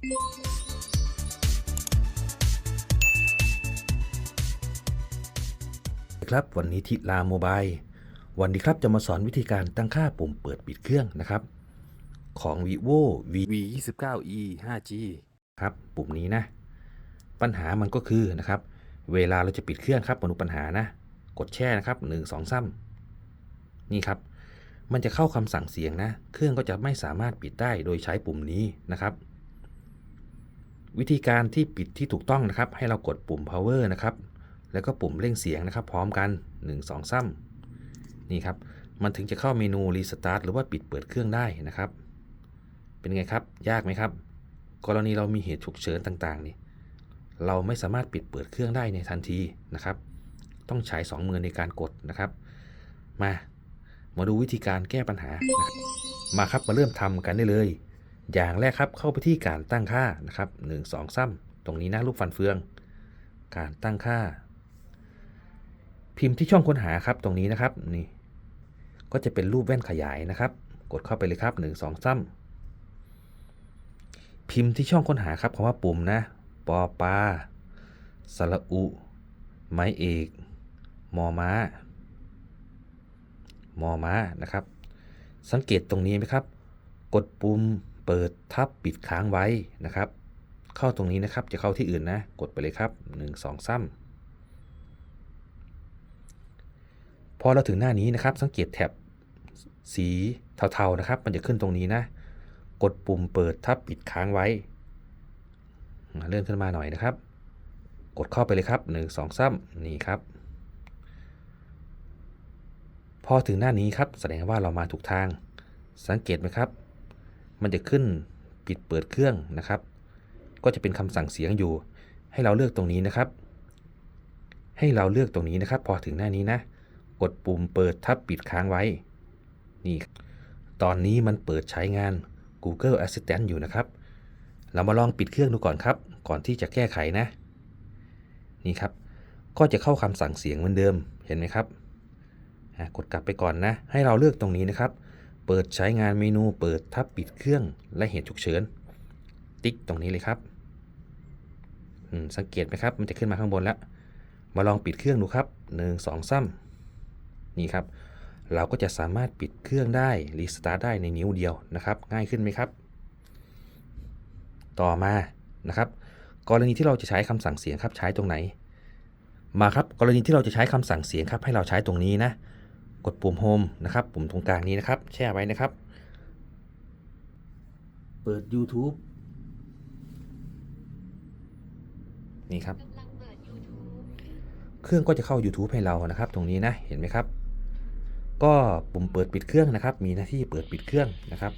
ครับวันนี้ทิลาโมบายวันนี้ครับจะมาสอนวิธีการตั้งค่าปุ่มเปิดปิดเครื่องนะครับ ของ vivo v v 2 9 e 5g ครับปุ่มนี้นะ ปัญหามันก็คือนะครับ เวลาเราจะปิดเครื่องครับมาดูปัญหานะ กดแช่นะครับ1 2 3นี่ครับ มันจะเข้าคำสั่งเสียงนะ เครื่องก็จะไม่สามารถปิดได้โดยใช้ปุ่มนี้นะครับ วิธีการที่ปิดที่ถูกต้องนะครับ ให้เรากดปุ่ม power นะครับ แล้วก็ปุ่มเร่งเสียงนะครับ พร้อมกัน 1 2 3นี่ครับ มันถึงจะเข้าเมนู restart หรือว่าปิดเปิดเครื่องได้นะครับ เป็นไงครับ ยากไหมครับ กรณีเรามีเหตุฉุกเฉินต่างๆนี่ เราไม่สามารถปิดเปิดเครื่องได้ในทันทีนะครับ ต้องใช้2มือในการกดนะครับ มา มาดูวิธีการแก้ปัญหานะครับมาครับ มาเริ่มทำกันได้เลย อย่างแรกครับเข้าไปที่การตั้งค่านะครับ1 2 3 ตรงนี้นะรูปฟันเฟือง การตั้งค่า พิมพ์ที่ช่องค้นหาครับตรงนี้นะครับนี่ก็จะเป็นรูปแว่นขยายนะครับ กดเข้าไปเลยครับ 1 2 3 พิมพ์ที่ช่องค้นหาครับคำว่าปุ่มนะปอปาสระอุ ไม้เอก มอม้ามอม้านะครับ สังเกตตรงนี้ไหมครับ กดปุ่ม เปิดทับปิดค้างไว้นะครับ เข้าตรงนี้นะครับจะเข้าที่อื่นนะ กดไปเลยครับ 1 2 3 พอเราถึงหน้านี้นะครับ สังเกตแถบสีเทาๆนะครับ มันจะขึ้นตรงนี้นะ กดปุ่มเปิดทับปิดค้างไว้ เลื่อนขึ้นมาหน่อยนะครับ กดเข้าไปเลยครับ 1 2 3 นี่ครับ พอถึงหน้านี้ครับแสดงว่าเรามาถูกทาง สังเกตไหมครับ มันจะขึ้นปิดเปิดเครื่องนะครับ ก็จะเป็นคำสั่งเสียงอยู่ ให้เราเลือกตรงนี้นะครับ ให้เราเลือกตรงนี้นะครับ พอถึงหน้านี้นะ กดปุ่มเปิดทับปิดค้างไว้ นี่ ตอนนี้มันเปิดใช้งาน Google Assistant อยู่นะครับ เรามาลองปิดเครื่องดูก่อนครับ ก่อนที่จะแก้ไขนะ นี่ครับ ก็จะเข้าคำสั่งเสียงเหมือนเดิม เห็นไหมครับ กดกลับไปก่อนนะ ให้เราเลือกตรงนี้นะครับ เปิดใช้งานเมนูเปิดทับปิดเครื่องและเหตุฉุกเฉิน ติ๊กตรงนี้เลยครับสังเกตไหมครับ มันจะขึ้นมาข้างบนแล้ว มาลองปิดเครื่องดูครับ 1 2 3นี่ครับ เราก็จะสามารถปิดเครื่องได้รีสตาร์ทได้ในนิ้วเดียวนะครับ ง่ายขึ้นไหมครับ ต่อมานะครับ กรณีที่เราจะใช้คำสั่งเสียงครับใช้ตรงไหน มาครับ กรณีที่เราจะใช้คำสั่งเสียงครับ ให้เราใช้ตรงนี้นะ กดปุ่ม Home นะครับ ปุ่มตรงกลางนี้นะครับ แช่ไว้นะครับ เปิด YouTube นี่ครับ เครื่องก็จะเข้า YouTube ให้เรานะครับ ตรงนี้นะเห็นไหมครับ ก็ปุ่มเปิดปิดเครื่องนะครับ มีหน้าที่เปิดปิดเครื่องนะครับ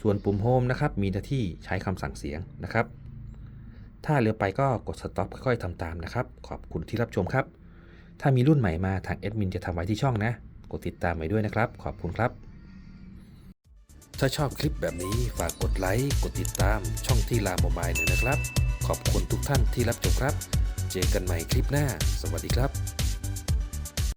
ส่วนปุ่ม Home นะครับ มีหน้าที่ใช้คำสั่งเสียงนะครับ ถ้าเร็วไปก็กด Stop ค่อยๆทำตามนะครับ ขอบคุณที่รับชมครับ ถ้ามีรุ่นใหม่มาทางแอดมินจะทำไว้ที่ช่องนะ กดติดตามไว้ด้วยนะครับ ขอบคุณครับ ถ้าชอบคลิปแบบนี้ฝากกดไลค์กดติดตามช่องที่ลาโมบายหน่อยนะครับ ขอบคุณทุกท่านที่รับชมครับ เจอกันใหม่คลิปหน้า สวัสดีครับ